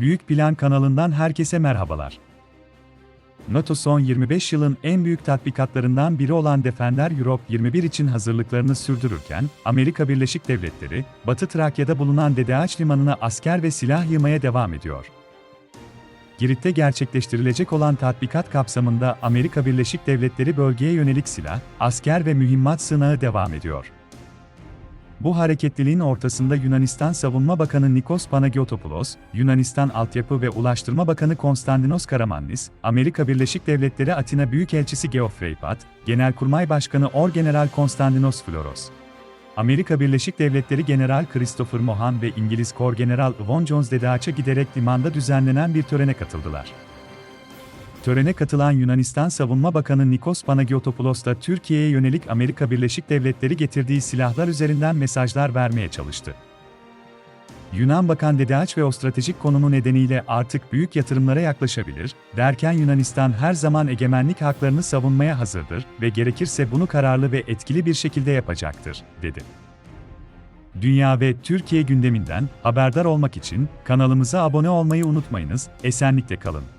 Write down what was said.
Büyük Plan kanalından herkese merhabalar. NATO son 25 yılın en büyük tatbikatlarından biri olan Defender Europe 21 için hazırlıklarını sürdürürken, Amerika Birleşik Devletleri, Batı Trakya'da bulunan DDH limanına asker ve silah yığmaya devam ediyor. Girit'te gerçekleştirilecek olan tatbikat kapsamında Amerika Birleşik Devletleri bölgeye yönelik silah, asker ve mühimmat sığınağı devam ediyor. Bu hareketliliğin ortasında Yunanistan Savunma Bakanı Nikos Panagiotopoulos, Yunanistan Altyapı ve Ulaştırma Bakanı Konstantinos Karamanlis, Amerika Birleşik Devletleri Atina Büyükelçisi Geoffrey Pat, Genelkurmay Başkanı Orgeneral Konstantinos Floros, Amerika Birleşik Devletleri General Christopher Mohan ve İngiliz Korgeneral Von Jones DDH'a giderek limanda düzenlenen bir törene katıldılar. Törene katılan Yunanistan Savunma Bakanı Nikos Panagiotopoulos da Türkiye'ye yönelik Amerika Birleşik Devletleri getirdiği silahlar üzerinden mesajlar vermeye çalıştı. Yunan Bakan DDH ve o stratejik konumu nedeniyle artık büyük yatırımlara yaklaşabilir, derken Yunanistan her zaman egemenlik haklarını savunmaya hazırdır ve gerekirse bunu kararlı ve etkili bir şekilde yapacaktır, dedi. Dünya ve Türkiye gündeminden haberdar olmak için kanalımıza abone olmayı unutmayınız, esenlikle kalın.